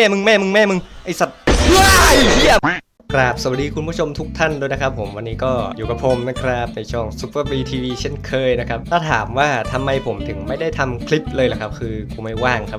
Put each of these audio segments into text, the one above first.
แม่มึงแม่มึงแม่มึงไอสัตว์ว้ายเฮีย กราบสวัสดีคุณผู้ชมทุกท่านด้วยนะครับผมวันนี้ก็อยู่กับผมนะครับในช่อง Super B TV เช่นเคยนะครับถ้าถามว่าทำไมผมถึงไม่ได้ทำคลิปเลยล่ะครับ คือกูไม่ว่างครับ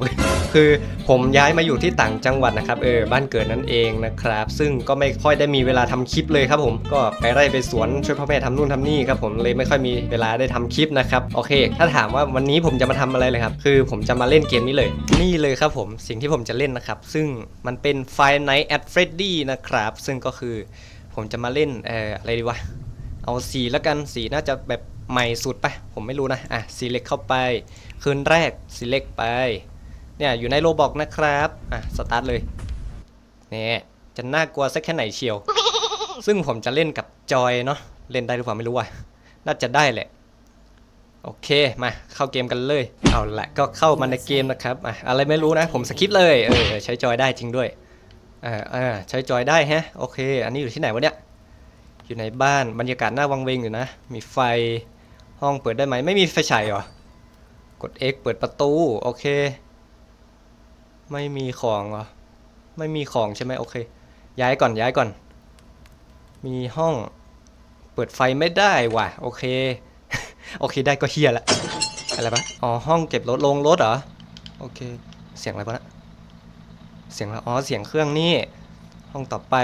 คือผมย้ายมาอยู่ที่ต่างจังหวัดนะครับเออบ้านเกิดนั่นเองนะครับ ซึ่งก็ไม่ค่อยได้มีเวลาทำคลิปเลยครับผมก็ไปไร่ไปสวนช่วยพ่อแม่ทำนู่นทำนี่ครับผมเลยไม่ค่อยมีเวลาได้ทำคลิปนะครับโอเค ถ้าถามว่าวันนี้ผมจะมาทำอะไรเลยครับคือผมจะมาเล่นเกมนี้เลย นี่เลยครับผมสิ่งที่ผมจะเล่นนะครับซึ่งมันเป็น Five Nights at Freddy นะครับซึ่งก็คือ ผมจะมาเล่นเอ่ออะไรดีวะ เอาสีแล้วกันสีน่าจะแบบใหม่สุดไปะผมไม่รู้นะ อะสีเล็กเข้าไป คืนแรกสีเล็กไป เนี่ยอยู่ในโลบอกนะครับ อะสตาร์ทเลย เนี่ยจะน่ากลัวสักแค่ไหนเชียว ซึ่งผมจะเล่นกับจอยเนาะ เล่นได้หรือเปล่าไม่รู้ว่ะ น่าจะได้แหละ โอเค มาเข้าเกมกันเลย เอาละก็เข้ามาในเกมนะครับ อะอะไรไม่รู้นะ ผมสคิปเลย เออใช้จอยได้จริงด้วยเออเออใช้จอยได้ฮะโอเค อันนี้อยู่ที่ไหนวะเนี่ยอยู่ในบ้านบรรยากาศน่าวังเวงอยู่นะ มีไฟห้องเปิดได้ไหมไม่มีไฟฉายเหรอกด X เปิดประตู โอเค ไม่มีของเหรอ ไม่มีของใช่ไหมโอเค ย้ายก่อนย้ายก่อน มีห้องเปิดไฟไม่ได้ว่ะ โอเค โอเคได้ก็เฮียละอะไรปะอ๋อห้องเก็บรถลงรถเหรอ โอเค เสียงอะไรปะนะ เสียงละอ๋อเสียงเครื่องนี่ ห้องต่อไป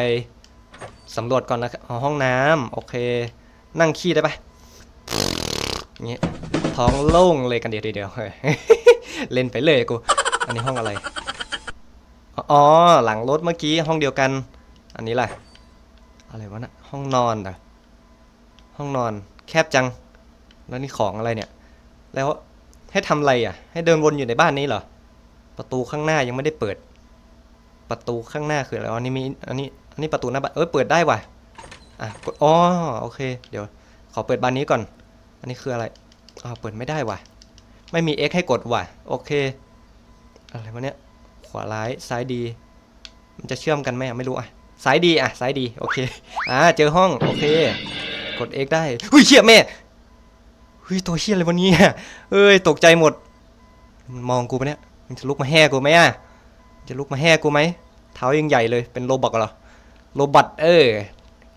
สำรวจก่อนนะครับห้องน้ำโอเค นั่งขี้ได้ปะอย่างงี้ท้องโล่งเลยกันเดียวเดียวเดียวเฮ้ยเล่นไปเลยกู อันนี้ห้องอะไร อ๋อ หลังรถเมื่อกี้ห้องเดียวกัน อันนี้แหละอะไรวะนะห้องนอนเหรอห้องนอนแคบจัง แล้วนี่ของอะไรเนี่ย แล้วให้ทำอะไรอะ ให้เดินวนอยู่ในบ้านนี้เหรอ ประตูข้างหน้ายังไม่ได้เปิด ประตูข้างหน้าคืออะไรอ๋อนี่มีอันนี้อันนี้ประตูหน้าบ้านเอ้ยเปิดได้ว่ะอะกดอ๋อโอเค เดี๋ยว ขอเปิดบานนี้ก่อน อันนี้คืออะไรอ่าเปิดไม่ได้ว่ะ ไม่มี X ให้กดว่ะ โอเค อะไรวะเนี่ยขวาร้ายซ้ายดี มันจะเชื่อมกันไหมอะไม่รู้อะซ้ายดีอะซ้ายดีโอเคอ่าเจอห้องโอเค กด X ได้หุ้ยเชี่ยแม่เฮ้ยตัวเชี่ยอะไรวะเนี่ยเอ้ยตกใจหมด มันมองกูปะเนี่ยมันจะลุกมาแห่กูไหมอะ จะลุกมาแห่กูไหมเท้ายังใหญ่เลยเป็นโรบอกเหรอโรบัตเออ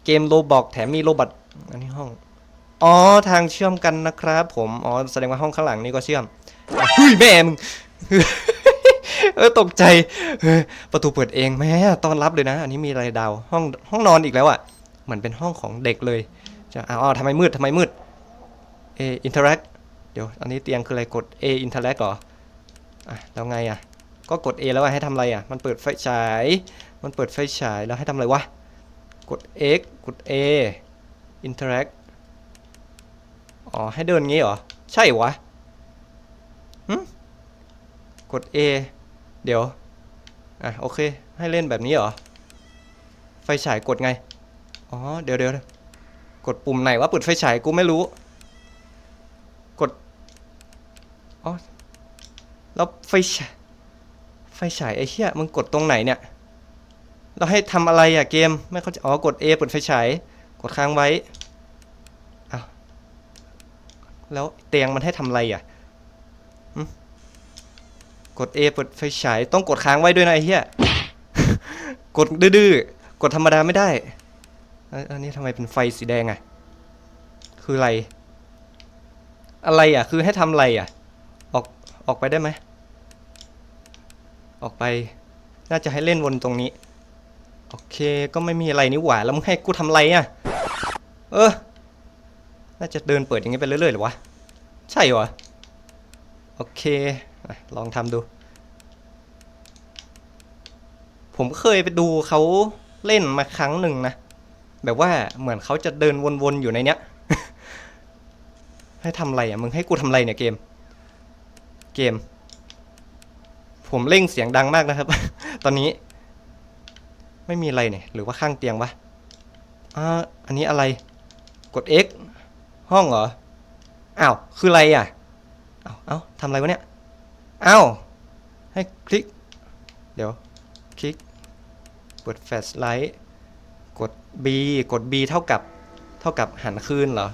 เกมโรบอกแถมมีโรบัตอันนี้ห้องอ๋อทางเชื่อมกันนะครับผมอ๋อแสดงว่าห้องข้างหลังนี่ก็เชื่อมเฮ้ยแม่มึงเออตกใจประตูเปิดเองแม่ต้อนรับเลยนะ อันนี้มีอะไรดาวห้องห้องนอนอีกแล้วอะเหมือนเป็นห้องของเด็กเลยจะอ้าวทำไมมืดทำไมมืดเออินเทอร์แอคเดี๋ยวอันนี้เตียงคืออะไรกด A อินเทอร์แอคเหรออะแล้วไงอะ ก็กด A แล้วให้ทำอะไรอะ มันเปิดไฟฉาย มันเปิดไฟฉายแล้วให้ทำอะไรวะ กด X กด A interact อ๋อ ให้เดินงี้เหรอ ใช่วะหึกด A เดี๋ยว อะ โอเค ให้เล่นแบบนี้เหรอ ไฟฉายกดไง อ๋อ เดี๋ยวเดี๋ยวกดปุ่มไหนว่าเปิดไฟฉายกูไม่รู้ กด อ๋อ แล้วไฟฉาย ฟฉายไอ้เหี้ยมึงกดตรงไหนเนี่ย เราให้ทำอะไรอะเกม ไม่เขาใจอ๋อกด A เปิดไฟฉาย กดค้างไว้อ้าวแล้วเตียงมันให้ทำอะไรอะกด A เปิดไฟฉาย ต้องกดค้างไว้ด้วยนะไอ้เหี้ย กดดื้อๆกดธรรมดาไม่ได้อันอันนี้ทำไมเป็นไฟสีแดงอะคืออะไร อะไรอะคือให้ทำอะไรอะออก ออกไปได้ไหม ออกไป น่าจะให้เล่นวนตรงนี้ โอเค ก็ไม่มีอะไรนี่หว่า แล้วมึงให้กูทำไรอะ เออ น่าจะเดินเปิดอย่างงี้ไปเรื่อยๆหรอวะ ใช่หรอ โอเค ลองทำดู ผมเคยไปดูเขาเล่นมาครั้งหนึ่งนะ แบบว่าเหมือนเขาจะเดินวนๆอยู่ในเนี้ย ให้ทำไรอะ มึงให้กูทำไรเนี่ยเกม เกม ผมเร่งเสียงดังมากนะครับ ตอนนี้ ไม่มีอะไรเนี่ย หรือว่าข้างเตียงวะอ่าอันนี้อะไร กด X ห้องเหรออ้าวคืออะไรอะอ้าวเอาทำอะไรวะเนี่ยอ้าวให้คลิก เดี๋ยว คลิกเปิดแฟลชไลท์กด B กด B เท่ากับเท่ากับหันคืนเหรอ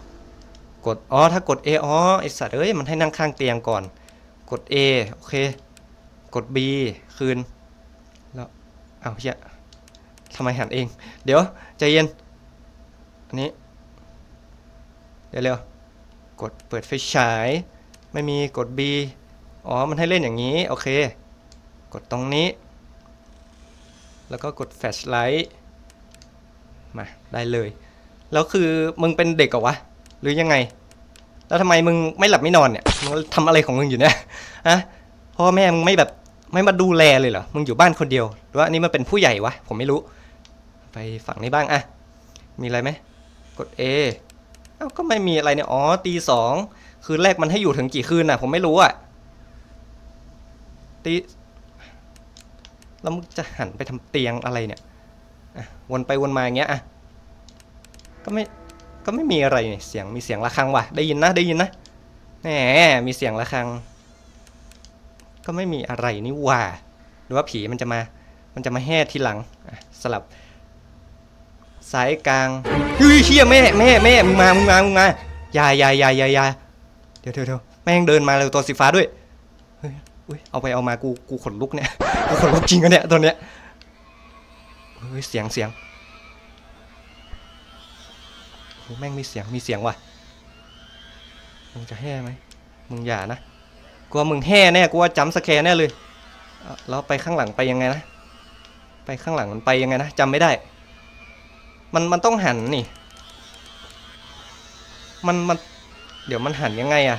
กด อ๋อ ถ้ากด A อ๋อไอสัตว์เอ้ย มันให้นั่งข้างเตียงก่อน กด A โอเค กด B คืน แล้วอ้าวเฮียทำไมหันเอง เดี๋ยวใจเย็น อันนี้ เดี๋ยวเร็ว กดเปิดไฟฉาย ไม่มีกด B อ๋อ มันให้เล่นอย่างนี้ โอเค กดตรงนี้ แล้วก็กดแฟลชไลท์มา ได้เลย แล้วคือมึงเป็นเด็กเหรอวะ หรือยังไง แล้วทำไมมึงไม่หลับไม่นอนเนี่ย มึงทำอะไรของมึงอยู่เนี่ย ฮะ พ่อแม่มึงไม่แบบ ไม่มาดูแลเลยเหรอ มึงอยู่บ้านคนเดียว หรือว่านนี้มันเป็นผู้ใหญ่วะ ผมไม่รู้ ไปฝั่งนี้บ้างอะมีอะไรไหม กด A เอ้าก็ไม่มีอะไรเนี่ย อ๋อ ตีสอง คืนแรกมันให้อยู่ถึงกี่คืนน่ะ ผมไม่รู้อะตี แล้วมึงจะหันไปทำเตียงอะไรเนี่ยวนไปวนมาอย่างเงี้ยอะก็ไม่ ก็ไม่มีอะไรนี่เสียง มีเสียงะระฆังว่ะ ได้ยินนะ ได้ยินนะ แหม มีเสียงะระฆัง ก็ไม่มีอะไรนี่หว่า หรือว่าผีมันจะมา มันจะมาแห่ทีหลังสลับซ้ายกลางเฮ้ยเฮียแม่แม่แม่มึงมามึงมามึงมาอยาอยาอยาอยาอยาเดี๋ยวเดี๋ยวเดี๋ยวแม่งเดินมาเลยตัวสีฟ้าด้วยเฮ้ยอุ้ยเอาไปเอามากูกูขนลุกเนี่ยกูขนลุกจริงอะเนี่ยตัวเนี้ยเฮ้ยเสียงเสียงแม่งมีเสียงมีเสียงว่ะมึงจะแห่ไหมมึงอย่านะ กูว่ามึงแห่แน่กูว่าจำสแคร์แน่เลยแล้วไปข้างหลังไปยังไงนะ ไปข้างหลังมันไปยังไงนะจำไม่ได้ มันมันต้องหันนี่ มันมันเดี๋ยวมันหันยังไงอะ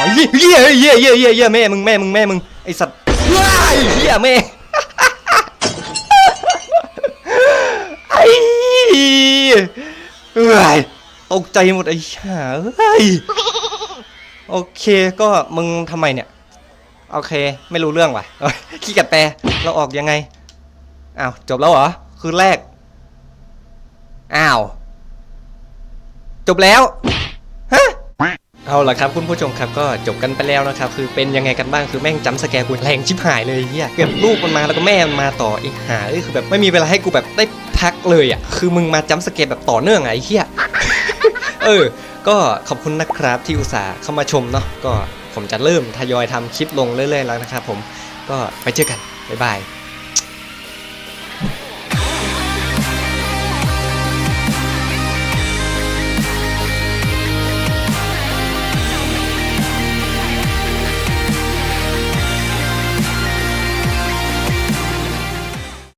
อ๋อเหี้ยเหี้ยเหี้ยเหี้ยเหี้ยเหี้ยแม่มึงแม่มึงแม่มึงไอสัตว์ว้ายเหี้ยแม่ไอ้เอ้ยตกใจหมดไอ้ห่าเอ้ย โอเคก็มึงทำไมเนี่ย โอเค ไม่รู้เรื่องว่ะขี้กัดแปลเราออกยังไง อ้าว จบแล้วเหรอ คืนแรก อ้าว จบแล้วฮะเอาล่ะครับคุณผู้ชมครับก็จบกันไปแล้วนะครับ คือเป็นยังไงกันบ้างคือแม่งจำสแกร์กูแรงชิบหายเลยเฮียเกิดลูกมันมาแล้วก็แม่มันมาต่ออีกหาเอ้ยคือแบบไม่มีเวลาให้กูแบบได้พักเลยอะคือมึงมาจำสแกร์แบบต่อเนื่องอะไอ้เฮียเออ ก็ขอบคุณนะครับที่อุตส่าห์เข้ามาชมเนาะก็ผมจะเริ่มทยอยทำคลิปลงเรื่อยๆแล้วนะครับผมก็ไปเจอกันบ๊ายบาย